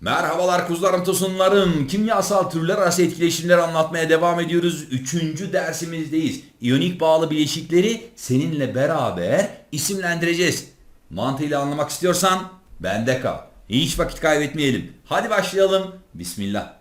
Merhabalar kuzularım tosunlarım. Kimyasal türler arası etkileşimleri anlatmaya devam ediyoruz. Üçüncü dersimizdeyiz. İyonik bağlı bileşikleri seninle beraber isimlendireceğiz. Mantığıyla anlamak istiyorsan bende kal. Hiç vakit kaybetmeyelim. Hadi başlayalım. Bismillah.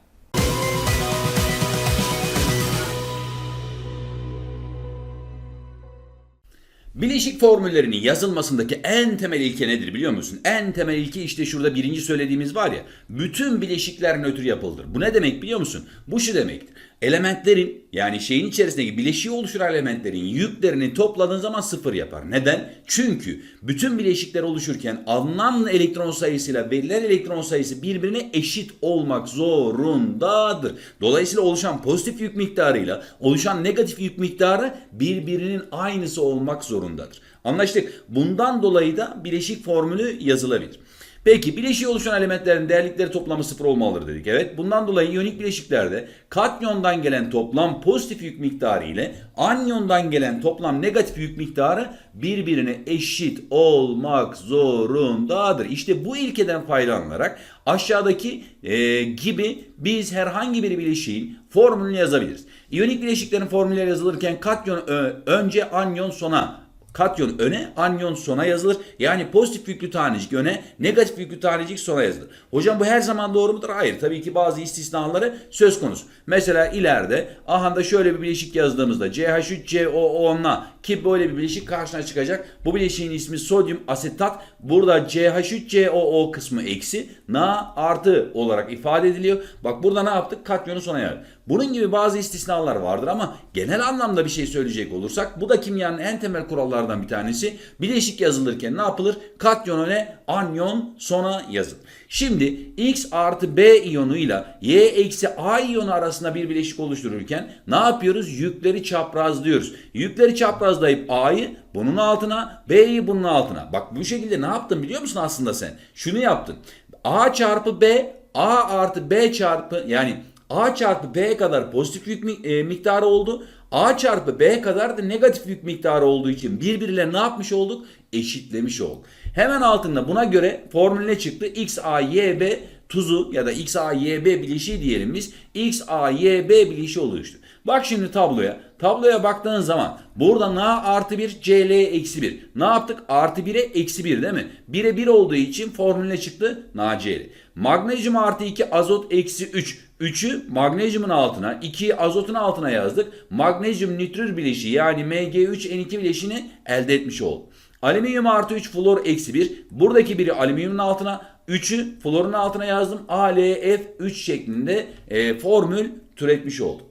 Bileşik formüllerinin yazılmasındaki en temel ilke nedir biliyor musun? En temel ilke işte şurada birinci söylediğimiz var ya. Bütün bileşikler nötr yapıldır. Bu ne demek biliyor musun? Bu şu demektir. Elementlerin yani şeyin içerisindeki bileşiği oluşturan elementlerin yüklerini topladığın zaman sıfır yapar. Neden? Çünkü bütün bileşikler oluşurken alınan elektron sayısıyla verilen elektron sayısı birbirine eşit olmak zorundadır. Dolayısıyla oluşan pozitif yük miktarıyla oluşan negatif yük miktarı birbirinin aynısı olmak zorundadır. Anlaştık. Bundan dolayı da bileşik formülü yazılabilir. Peki bileşiği oluşan elementlerin değerlikleri toplamı sıfır olmalıdır dedik. Evet bundan dolayı iyonik bileşiklerde katyondan gelen toplam pozitif yük miktarı ile anyondan gelen toplam negatif yük miktarı birbirine eşit olmak zorundadır. İşte bu ilkeden faydalanarak aşağıdaki e, gibi biz herhangi bir bileşiğin formülünü yazabiliriz. İyonik bileşiklerin formülleri yazılırken katyon önce anyon sona Katyon öne, anyon sona yazılır. Yani pozitif yüklü tanecik öne, negatif yüklü tanecik sona yazılır. Hocam bu her zaman doğru mudur? Hayır. Tabii ki bazı istisnaları söz konusu. Mesela ileride ahanda şöyle bir bileşik yazdığımızda CH3COO'na ki böyle bir bileşik karşına çıkacak. Bu bileşiğin ismi sodyum asetat. Burada CH3COO kısmı eksi, Na artı olarak ifade ediliyor. Bak burada ne yaptık? Katyonu sona yazdık. Bunun gibi bazı istisnalar vardır ama genel anlamda bir şey söyleyecek olursak bu da kimyanın en temel kurallardan bir tanesi. Bileşik yazılırken ne yapılır? Katyon öne, anyon sona yazılır. Şimdi X artı B iyonuyla Y eksi A iyonu arasında bir bileşik oluştururken ne yapıyoruz? Yükleri çaprazlıyoruz. Yükleri çaprazlayıp A'yı bunun altına, B'yi bunun altına. Bak bu şekilde ne yaptın biliyor musun aslında sen? Şunu yaptın. A çarpı B, A artı B çarpı yani A çarpı B kadar pozitif yük e, miktarı oldu. A çarpı B kadar da negatif yük miktarı olduğu için birbirlerine ne yapmış olduk? Eşitlemiş olduk. Hemen altında buna göre formül ne çıktı? XAYB tuzu ya da XAYB bileşiği diyelim biz. XAYB bileşiği oluştu. Bak şimdi tabloya. Tabloya baktığın zaman burada Na artı 1 CL eksi 1. Ne yaptık? Artı 1'e eksi 1 değil mi? 1'e 1 olduğu için formül ne çıktı? NaCl. Magnezyum artı 2 azot eksi 3. 3'ü magnezyumun altına, 2'yi azotun altına yazdık. Magnezyum nitrür bileşiği yani Mg3N2 bileşiğini elde etmiş olduk. Alüminyum artı 3 flor eksi 1. Buradaki biri alüminyumun altına, 3'ü florun altına yazdım. AlF3 şeklinde e, formül türetmiş olduk.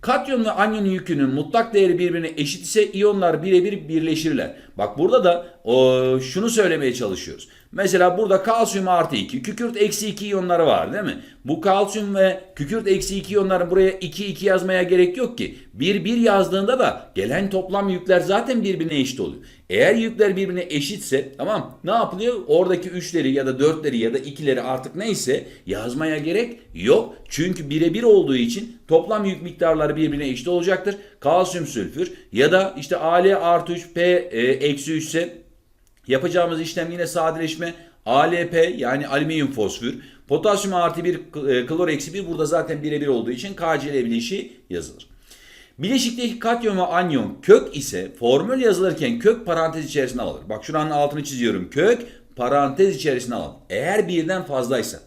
Katyon ve anyon yükünün mutlak değeri birbirine eşit ise iyonlar birebir birleşirler. Bak burada da o, şunu söylemeye çalışıyoruz. Mesela burada kalsiyum artı 2, kükürt eksi 2 iyonları var değil mi? Bu kalsiyum ve kükürt eksi 2 iyonları buraya 2 2 yazmaya gerek yok ki. 1 1 yazdığında da gelen toplam yükler zaten birbirine eşit oluyor. Eğer yükler birbirine eşitse tamam ne yapılıyor? Oradaki 3'leri ya da 4'leri ya da 2'leri artık neyse yazmaya gerek yok. Çünkü birebir olduğu için toplam yük miktarları birbirine eşit olacaktır. Kalsiyum sülfür ya da işte Al artı 3 P e, eksi 3 ise yapacağımız işlem yine sadeleşme. ALP yani alüminyum fosfür. Potasyum artı 1 e, klor eksi 1 burada zaten birebir olduğu için KCl bileşiği yazılır. Bileşikteki katyon ve anyon kök ise formül yazılırken kök parantez içerisine alır. Bak şuranın altını çiziyorum. Kök parantez içerisine alır. Eğer birden fazlaysa.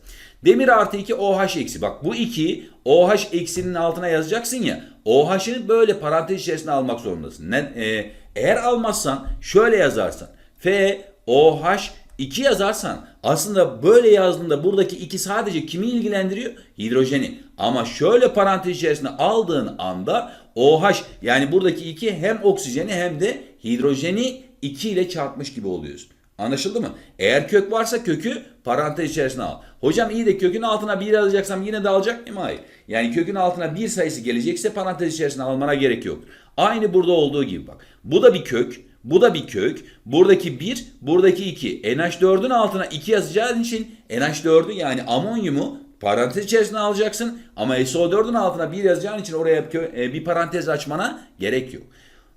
Demir artı 2 OH eksi. Bak bu 2 OH eksinin altına yazacaksın ya. OH'ını böyle parantez içerisine almak zorundasın. Ne, e, eğer almazsan şöyle yazarsan. F OH 2 yazarsan aslında böyle yazdığında buradaki 2 sadece kimi ilgilendiriyor? Hidrojeni. Ama şöyle parantez içerisine aldığın anda OH yani buradaki 2 hem oksijeni hem de hidrojeni 2 ile çarpmış gibi oluyorsun. Anlaşıldı mı? Eğer kök varsa kökü parantez içerisine al. Hocam iyi de kökün altına 1 yazacaksam yine de alacak mıyım? Hayır. Yani kökün altına 1 sayısı gelecekse parantez içerisine almana gerek yok. Aynı burada olduğu gibi bak. Bu da bir kök. Bu da bir kök. Buradaki 1, buradaki 2. NH4'ün altına 2 yazacağın için NH4'ü yani amonyumu parantez içerisine alacaksın. Ama SO4'ün altına 1 yazacağın için oraya e, bir parantez açmana gerek yok.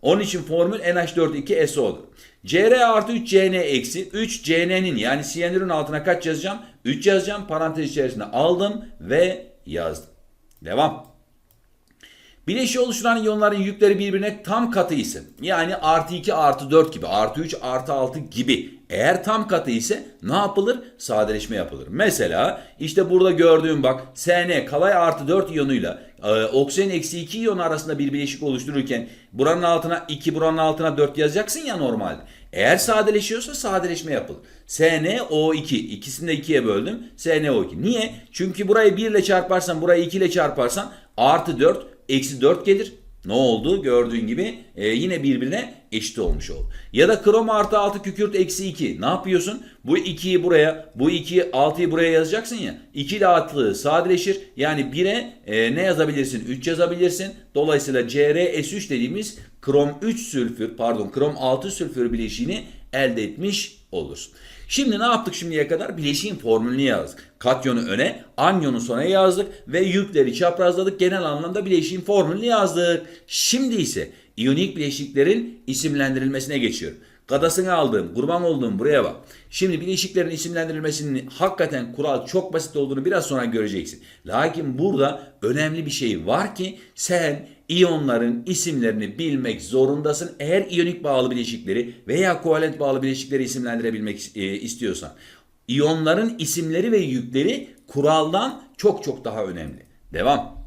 Onun için formül NH4 2SO'dur. Cr artı 3 Cn eksi 3 Cn'nin yani siyanürün altına kaç yazacağım? 3 yazacağım. Parantez içerisinde aldım ve yazdım. Devam. Bileşiği oluşturan iyonların yükleri birbirine tam katı ise yani artı 2 artı 4 gibi artı 3 artı 6 gibi eğer tam katı ise ne yapılır? Sadeleşme yapılır. Mesela işte burada gördüğüm bak Sn kalay artı 4 iyonuyla e, oksijen eksi 2 iyonu arasında bir bileşik oluştururken buranın altına 2 buranın altına 4 yazacaksın ya normalde. Eğer sadeleşiyorsa sadeleşme yapılır. SnO2 ikisini de 2'ye böldüm. SnO2. Niye? Çünkü burayı 1 ile çarparsan burayı 2 ile çarparsan artı 4 eksi 4 gelir. Ne oldu? Gördüğün gibi e, yine birbirine eşit olmuş oldu. Ya da krom artı 6 kükürt eksi 2. Ne yapıyorsun? Bu 2'yi buraya, bu 2'yi 6'yı buraya yazacaksın ya. 2 ile 6 sadeleşir. Yani 1'e e, ne yazabilirsin? 3 yazabilirsin. Dolayısıyla CrS3 dediğimiz krom 3 sülfür, pardon krom 6 sülfür bileşiğini elde etmiş olursun. Şimdi ne yaptık şimdiye kadar? Bileşiğin formülünü yazdık. Katyonu öne, anyonu sona yazdık ve yükleri çaprazladık. Genel anlamda bileşiğin formülünü yazdık. Şimdi ise iyonik bileşiklerin isimlendirilmesine geçiyorum. Kadasını aldığım, kurban olduğum buraya bak. Şimdi bileşiklerin isimlendirilmesinin hakikaten kural çok basit olduğunu biraz sonra göreceksin. Lakin burada önemli bir şey var ki sen iyonların isimlerini bilmek zorundasın. Eğer iyonik bağlı bileşikleri veya kovalent bağlı bileşikleri isimlendirebilmek e, istiyorsan. İyonların isimleri ve yükleri kuraldan çok çok daha önemli. Devam.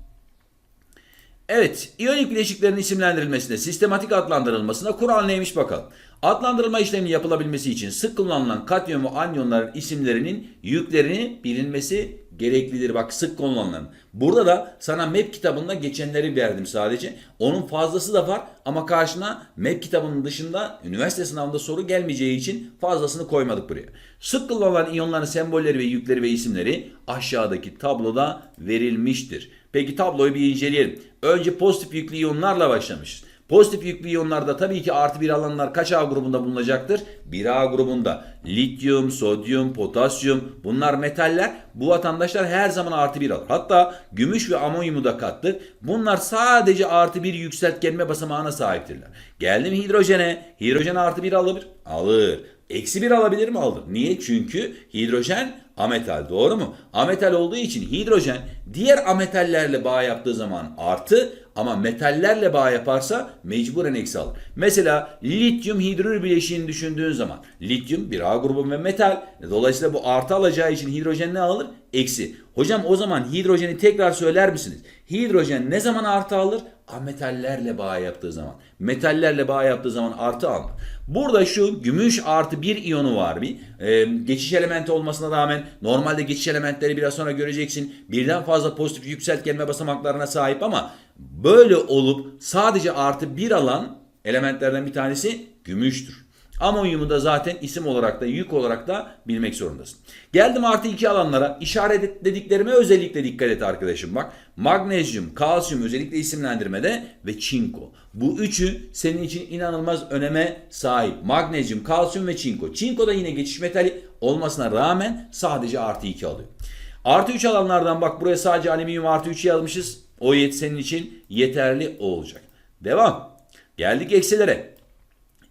Evet, iyonik bileşiklerin isimlendirilmesinde, sistematik adlandırılmasında kural neymiş bakalım. Adlandırılma işleminin yapılabilmesi için sık kullanılan katyon ve anyonların isimlerinin yüklerini bilinmesi gereklidir. Bak sık kullanılan. Burada da sana map kitabında geçenleri verdim sadece. Onun fazlası da var ama karşına map kitabının dışında üniversite sınavında soru gelmeyeceği için fazlasını koymadık buraya. Sık kullanılan iyonların sembolleri ve yükleri ve isimleri aşağıdaki tabloda verilmiştir. Peki tabloyu bir inceleyelim. Önce pozitif yüklü iyonlarla başlamışız. Pozitif yüklü iyonlarda tabii ki artı bir alanlar kaç A grubunda bulunacaktır? 1A grubunda. Lityum, sodyum, potasyum bunlar metaller. Bu vatandaşlar her zaman artı bir alır. Hatta gümüş ve amonyumu da kattık. Bunlar sadece artı bir yükseltgenme basamağına sahiptirler. Geldim hidrojene. Hidrojen artı bir alır. Alır. Eksi bir alabilir mi? Alır. Niye? Çünkü hidrojen ametal. Doğru mu? Ametal olduğu için hidrojen diğer ametallerle bağ yaptığı zaman artı ama metallerle bağ yaparsa mecburen eksi alır. Mesela lityum hidrür bileşiğini düşündüğün zaman lityum bir A grubu ve metal. Dolayısıyla bu artı alacağı için hidrojen ne alır? Eksi. Hocam o zaman hidrojeni tekrar söyler misiniz? Hidrojen ne zaman artı alır? Ametallerle bağ yaptığı zaman. Metallerle bağ yaptığı zaman artı alır. Burada şu gümüş artı bir iyonu var bir. Ee, geçiş elementi olmasına rağmen normalde geçiş elementleri biraz sonra göreceksin. Birden fazla pozitif yükseltgenme basamaklarına sahip ama böyle olup sadece artı bir alan elementlerden bir tanesi gümüştür. Amonyumu da zaten isim olarak da yük olarak da bilmek zorundasın. Geldim artı iki alanlara. İşaretlediklerime özellikle dikkat et arkadaşım bak. Magnezyum, kalsiyum özellikle isimlendirmede ve çinko. Bu üçü senin için inanılmaz öneme sahip. Magnezyum, kalsiyum ve çinko. Çinko da yine geçiş metali olmasına rağmen sadece artı 2 alıyor. Artı 3 alanlardan bak buraya sadece alüminyum artı 3 yazmışız. O yet senin için yeterli olacak. Devam. Geldik eksilere.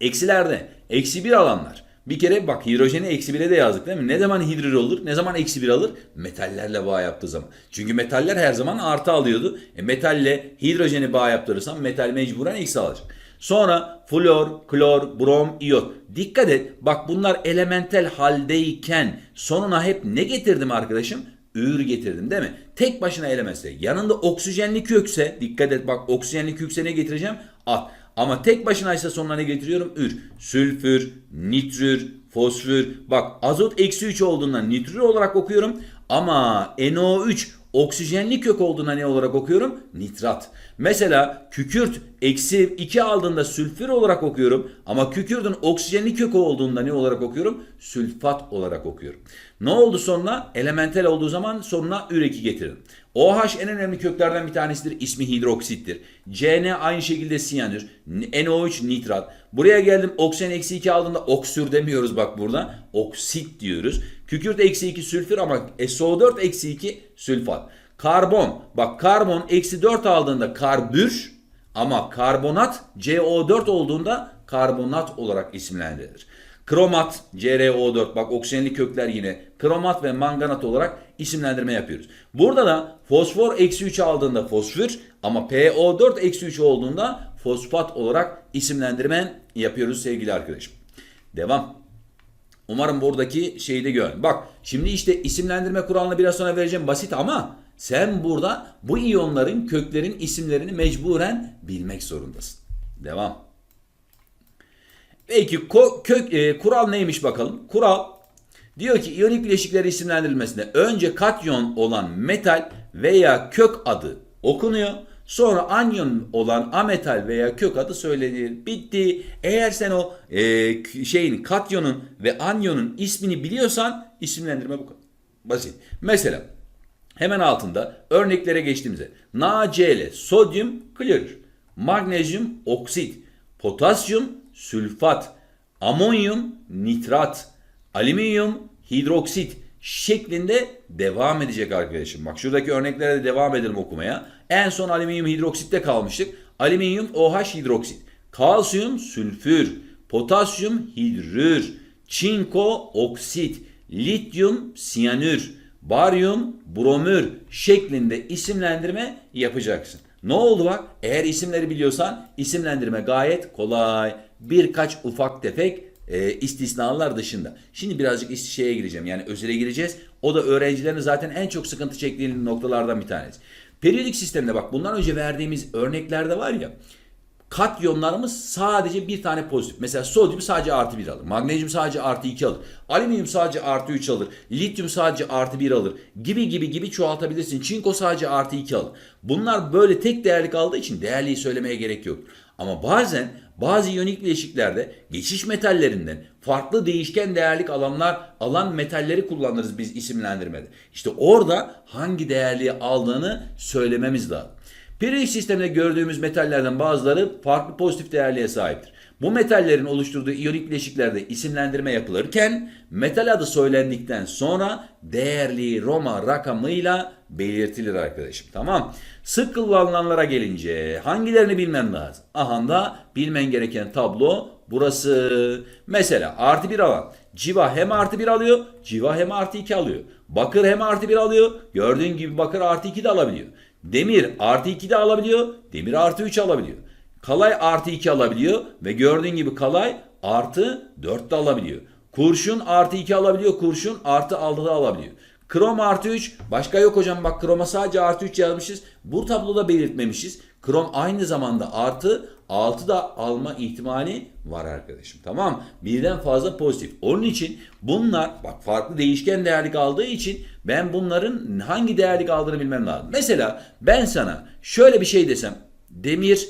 Eksilerde eksi 1 alanlar. Bir kere bak hidrojeni eksi 1'e de yazdık değil mi? Ne zaman hidrür olur? Ne zaman eksi 1 alır? Metallerle bağ yaptığı zaman. Çünkü metaller her zaman artı alıyordu. E, metalle hidrojeni bağ yaptırırsam metal mecburen eksi alacak. Sonra flor, klor, brom, iyot. Dikkat et bak bunlar elementel haldeyken sonuna hep ne getirdim arkadaşım? Ür getirdim değil mi? Tek başına elemezse. Yanında oksijenli kökse dikkat et bak oksijenli kökse ne getireceğim? At. Ama tek başına ise sonuna ne getiriyorum? Ür. Sülfür, nitrür, fosfür. Bak azot eksi 3 olduğundan nitrür olarak okuyorum. Ama NO3 oksijenli kök olduğuna ne olarak okuyorum? Nitrat. Mesela kükürt eksi 2 aldığında sülfür olarak okuyorum. Ama kükürdün oksijenli kök olduğunda ne olarak okuyorum? Sülfat olarak okuyorum. Ne oldu sonra? Elementel olduğu zaman sonuna üreki getirdim. OH en önemli köklerden bir tanesidir. İsmi hidroksittir. CN aynı şekilde siyanür. NO3 nitrat. Buraya geldim oksijen eksi 2 aldığında oksür demiyoruz bak burada. Oksit diyoruz. Kükürt eksi 2 sülfür ama SO4 eksi 2 sülfat. Karbon. Bak karbon eksi 4 aldığında karbür ama karbonat CO4 olduğunda karbonat olarak isimlendirilir. Kromat CrO4 bak oksijenli kökler yine kromat ve manganat olarak isimlendirme yapıyoruz. Burada da fosfor eksi 3 aldığında fosfor ama PO4 eksi 3 olduğunda fosfat olarak isimlendirme yapıyoruz sevgili arkadaşım. Devam. Umarım buradaki şeyi de gör. Bak şimdi işte isimlendirme kuralını biraz sonra vereceğim basit ama sen burada bu iyonların köklerin isimlerini mecburen bilmek zorundasın. Devam. Peki kök e, kural neymiş bakalım? Kural diyor ki iyonik bileşikleri isimlendirilmesinde önce katyon olan metal veya kök adı okunuyor. Sonra anyon olan ametal veya kök adı söylenir. Bitti. Eğer sen o e, şeyin katyonun ve anyonun ismini biliyorsan isimlendirme bu kadar. Basit. Mesela hemen altında örneklere geçtiğimizde NaCl sodyum klorür, magnezyum oksit, potasyum sülfat, amonyum nitrat, alüminyum hidroksit şeklinde devam edecek arkadaşım. Bak şuradaki örneklere de devam edelim okumaya. En son alüminyum hidroksitte kalmıştık. Alüminyum OH hidroksit, kalsiyum sülfür, potasyum hidrür, çinko oksit, lityum siyanür, baryum bromür şeklinde isimlendirme yapacaksın. Ne oldu bak? Eğer isimleri biliyorsan isimlendirme gayet kolay. Birkaç ufak tefek e, istisnalar dışında. Şimdi birazcık şeye gireceğim. Yani özele gireceğiz. O da öğrencilerin zaten en çok sıkıntı çektiği noktalardan bir tanesi. Periyodik sistemde bak bundan önce verdiğimiz örneklerde var ya katyonlarımız sadece bir tane pozitif. Mesela sodyum sadece artı 1 alır. Magnezyum sadece artı 2 alır. Alüminyum sadece artı 3 alır. Lityum sadece artı 1 alır. Gibi gibi gibi çoğaltabilirsin. Çinko sadece artı 2 alır. Bunlar böyle tek değerli kaldığı için değerliyi söylemeye gerek yok. Ama bazen bazı iyonik bileşiklerde geçiş metallerinden farklı değişken değerlik alanlar alan metalleri kullanırız biz isimlendirmede. İşte orada hangi değerliği aldığını söylememiz lazım. Periyodik sistemde gördüğümüz metallerden bazıları farklı pozitif değerliğe sahiptir. Bu metallerin oluşturduğu iyonik bileşiklerde isimlendirme yapılırken metal adı söylendikten sonra değerliği Roma rakamıyla belirtilir arkadaşım. Tamam. Sık kullanılanlara gelince hangilerini bilmen lazım? Aha da bilmen gereken tablo burası. Mesela artı bir alan. Civa hem artı bir alıyor, civa hem artı iki alıyor. Bakır hem artı bir alıyor. Gördüğün gibi bakır artı iki de alabiliyor. Demir artı 2 de alabiliyor. Demir artı 3 alabiliyor. Kalay artı 2 alabiliyor. Ve gördüğün gibi kalay artı 4 de alabiliyor. Kurşun artı 2 alabiliyor. Kurşun artı 6 da alabiliyor. Krom artı 3. Başka yok hocam bak kroma sadece artı 3 yazmışız. Bu tabloda belirtmemişiz. Krom aynı zamanda artı 6 da alma ihtimali var arkadaşım. Tamam Birden fazla pozitif. Onun için bunlar bak farklı değişken değerlik aldığı için ben bunların hangi değerlik aldığını bilmem lazım. Mesela ben sana şöyle bir şey desem. Demir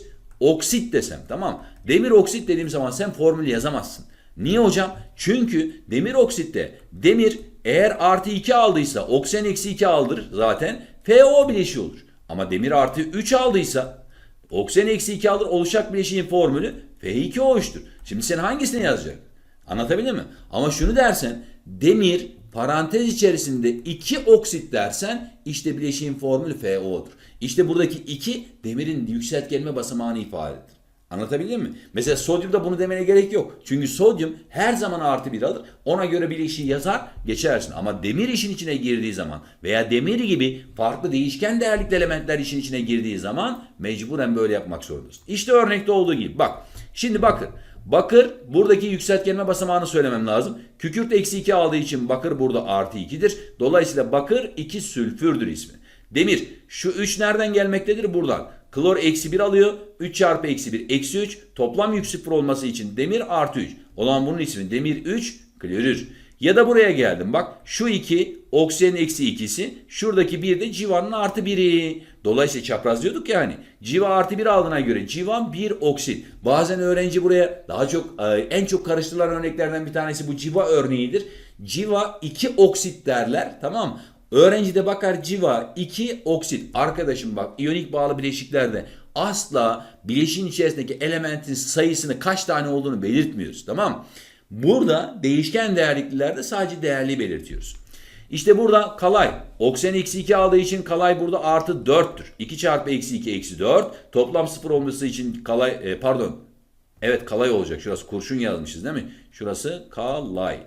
oksit desem tamam. Demir oksit dediğim zaman sen formülü yazamazsın. Niye hocam? Çünkü demir oksitte demir eğer artı 2 aldıysa oksijen eksi 2 aldır zaten FO bileşiği olur. Ama demir artı 3 aldıysa oksijen eksi 2 alır oluşacak bileşiğin formülü F2OH'tur. Şimdi sen hangisini yazacaksın? Anlatabildim mi? Ama şunu dersen demir parantez içerisinde 2 oksit dersen işte bileşiğin formülü FO'dur. İşte buradaki 2 demirin yükseltgelme basamağını ifade eder. Anlatabildim mi? Mesela sodyumda bunu demene gerek yok. Çünkü sodyum her zaman artı bir alır. Ona göre bileşiği yazar geçersin. Ama demir işin içine girdiği zaman veya demir gibi farklı değişken değerlikli elementler işin içine girdiği zaman mecburen böyle yapmak zorundasın. İşte örnekte olduğu gibi. Bak şimdi bakın. Bakır buradaki yükseltgelme basamağını söylemem lazım. Kükürt eksi 2 aldığı için bakır burada artı 2'dir. Dolayısıyla bakır 2 sülfürdür ismi. Demir şu 3 nereden gelmektedir? Buradan. Klor eksi 1 alıyor. 3 çarpı eksi 1 eksi 3. Toplam yük sıfır olması için demir artı 3. Olan bunun ismi demir 3 klorür. Ya da buraya geldim. Bak şu 2 oksijenin eksi 2'si. Şuradaki 1 de civanın artı 1'i. Dolayısıyla çapraz diyorduk ya hani. Civa artı 1 aldığına göre civa 1 oksit. Bazen öğrenci buraya daha çok e, en çok karıştırılan örneklerden bir tanesi bu civa örneğidir. Civa 2 oksit derler. Tamam? Öğrenci de bakar civa 2 oksit. Arkadaşım bak iyonik bağlı bileşiklerde asla bileşiğin içerisindeki elementin sayısını kaç tane olduğunu belirtmiyoruz. Tamam? Burada değişken değerliklerde sadece değerliği belirtiyoruz. İşte burada kalay. Oksijen eksi 2 aldığı için kalay burada artı 4'tür. 2 çarpı eksi 2 eksi 4. Toplam 0 olması için kalay e, pardon Evet kalay olacak. Şurası kurşun yazmışız değil mi? Şurası kalay.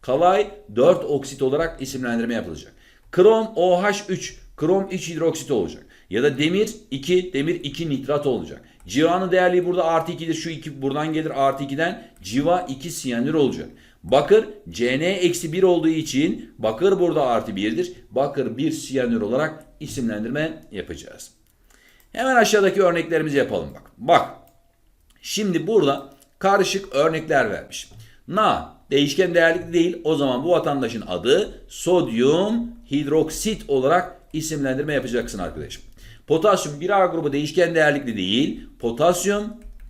Kalay 4 oksit olarak isimlendirme yapılacak. Krom OH3 krom 3 hidroksit olacak. Ya da demir 2 demir 2 nitrat olacak. Civanın değerliği burada artı 2'dir. Şu 2 buradan gelir artı 2'den civa 2 siyanür olacak. Bakır Cn eksi 1 olduğu için bakır burada artı 1'dir. Bakır 1 siyanür olarak isimlendirme yapacağız. Hemen aşağıdaki örneklerimizi yapalım bak. Bak. Şimdi burada karışık örnekler vermiş. Na değişken değerli değil. O zaman bu vatandaşın adı sodyum hidroksit olarak isimlendirme yapacaksın arkadaşım. Potasyum 1A grubu değişken değerlikli değil. Potasyum,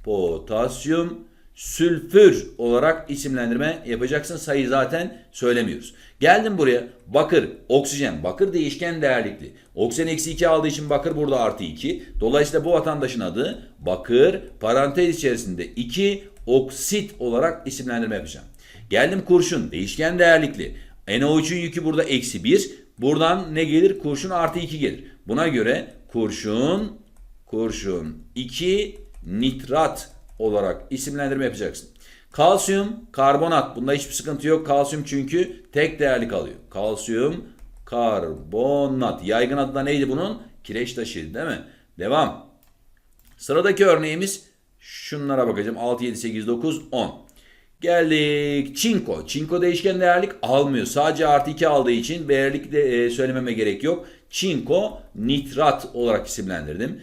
potasyum, sülfür olarak isimlendirme yapacaksın. Sayı zaten söylemiyoruz. Geldim buraya. Bakır, oksijen. Bakır değişken değerlikli. Oksijen eksi 2 aldığı için bakır burada artı 2. Dolayısıyla bu vatandaşın adı bakır parantez içerisinde 2 oksit olarak isimlendirme yapacağım. Geldim kurşun. Değişken değerlikli. NO3'ün yükü burada eksi 1. Buradan ne gelir? Kurşun artı 2 gelir. Buna göre kurşun, kurşun 2 nitrat olarak isimlendirme yapacaksın. Kalsiyum, karbonat. Bunda hiçbir sıkıntı yok. Kalsiyum çünkü tek değerli kalıyor. Kalsiyum, karbonat. Yaygın adı da neydi bunun? Kireç taşı değil mi? Devam. Sıradaki örneğimiz şunlara bakacağım. 6, 7, 8, 9, 10. Geldik. Çinko. Çinko değişken değerlik almıyor. Sadece artı 2 aldığı için değerlik de e, söylememe gerek yok. Çinko nitrat olarak isimlendirdim.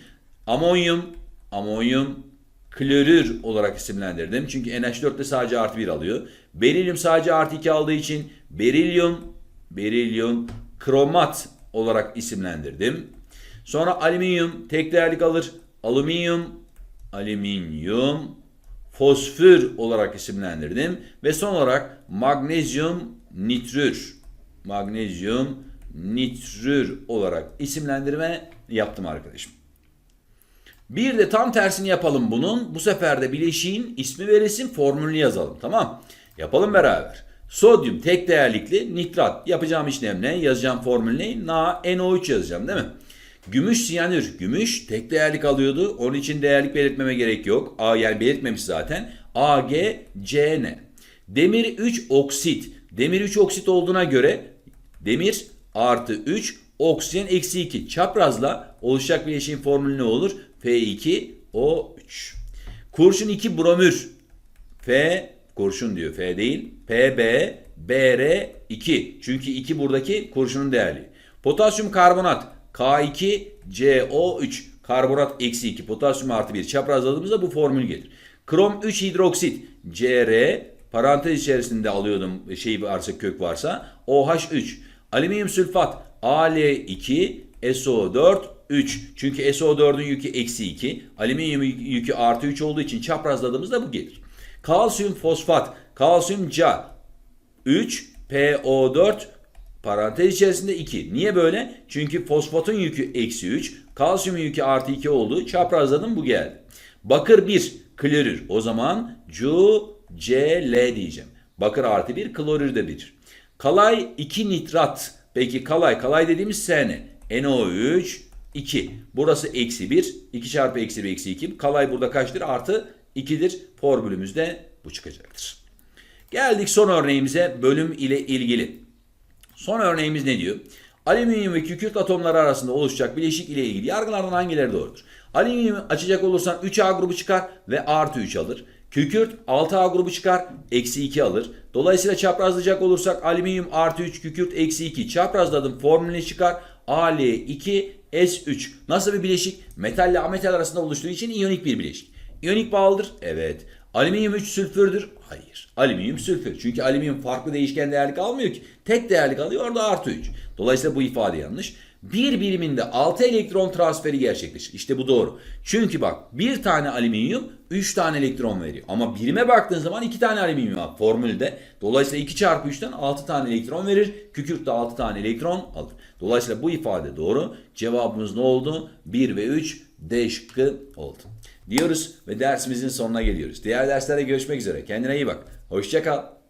Amonyum, amonyum klorür olarak isimlendirdim. Çünkü NH4'te sadece artı 1 alıyor. Berilyum sadece artı 2 aldığı için berilyum, berilyum kromat olarak isimlendirdim. Sonra alüminyum tek değerlik alır. Alüminyum, alüminyum fosfür olarak isimlendirdim. Ve son olarak magnezyum nitrür. Magnezyum nitrür olarak isimlendirme yaptım arkadaşım. Bir de tam tersini yapalım bunun. Bu sefer de bileşiğin ismi verilsin formülünü yazalım. Tamam. Yapalım beraber. Sodyum tek değerlikli nitrat. Yapacağım işlem ne? Yazacağım formül ne? Na NO3 yazacağım değil mi? Gümüş siyanür. Gümüş tek değerlik alıyordu. Onun için değerlik belirtmeme gerek yok. A yani belirtmemiş zaten. AgCN. Demir 3 oksit. Demir 3 oksit olduğuna göre demir artı 3 oksijen eksi 2 çaprazla oluşacak bileşiğin formülü ne olur? F2O3. Kurşun 2 bromür. F kurşun diyor F değil. PB BR2. Çünkü 2 buradaki kurşunun değerli. Potasyum karbonat K2 CO3 karbonat eksi 2 potasyum artı 1 çaprazladığımızda bu formül gelir. Krom 3 hidroksit Cr parantez içerisinde alıyordum şey varsa kök varsa OH3 alüminyum sülfat Al2 SO4 3 çünkü SO4'ün yükü eksi 2 alüminyum yükü artı 3 olduğu için çaprazladığımızda bu gelir. Kalsiyum fosfat kalsiyum Ca 3 PO4 parantez içerisinde 2. Niye böyle? Çünkü fosfatın yükü eksi 3. Kalsiyumun yükü artı 2 olduğu çaprazladım bu geldi. Bakır 1 klorür. O zaman Cu Cl diyeceğim. Bakır artı 1 klorür de 1. Kalay 2 nitrat. Peki kalay kalay dediğimiz SN. NO3 2. Burası eksi 1. 2 çarpı eksi 1 eksi 2. Kalay burada kaçtır? Artı 2'dir. Formülümüzde bu çıkacaktır. Geldik son örneğimize bölüm ile ilgili. Son örneğimiz ne diyor? Alüminyum ve kükürt atomları arasında oluşacak bileşik ile ilgili yargılardan hangileri doğrudur? Alüminyum açacak olursan 3A grubu çıkar ve artı 3 alır. Kükürt 6A grubu çıkar, eksi 2 alır. Dolayısıyla çaprazlayacak olursak alüminyum artı 3, kükürt eksi 2. Çaprazladım formülünü çıkar. Al2 S3. Nasıl bir bileşik? Metal ile ametal arasında oluştuğu için iyonik bir bileşik. İyonik bağlıdır? Evet. Alüminyum 3 sülfürdür? Hayır. Alüminyum sülfür. Çünkü alüminyum farklı değişken değerlik almıyor ki. Tek değerlik alıyor orada artı 3. Dolayısıyla bu ifade yanlış. Bir biriminde 6 elektron transferi gerçekleşir. İşte bu doğru. Çünkü bak bir tane alüminyum 3 tane elektron veriyor. Ama birime baktığın zaman 2 tane alüminyum var formülde. Dolayısıyla 2 çarpı 3'ten 6 tane elektron verir. Kükürt de 6 tane elektron alır. Dolayısıyla bu ifade doğru. Cevabımız ne oldu? 1 ve 3 D şıkkı oldu. Diyoruz ve dersimizin sonuna geliyoruz. Diğer derslerde görüşmek üzere. Kendine iyi bak. Hoşça kal.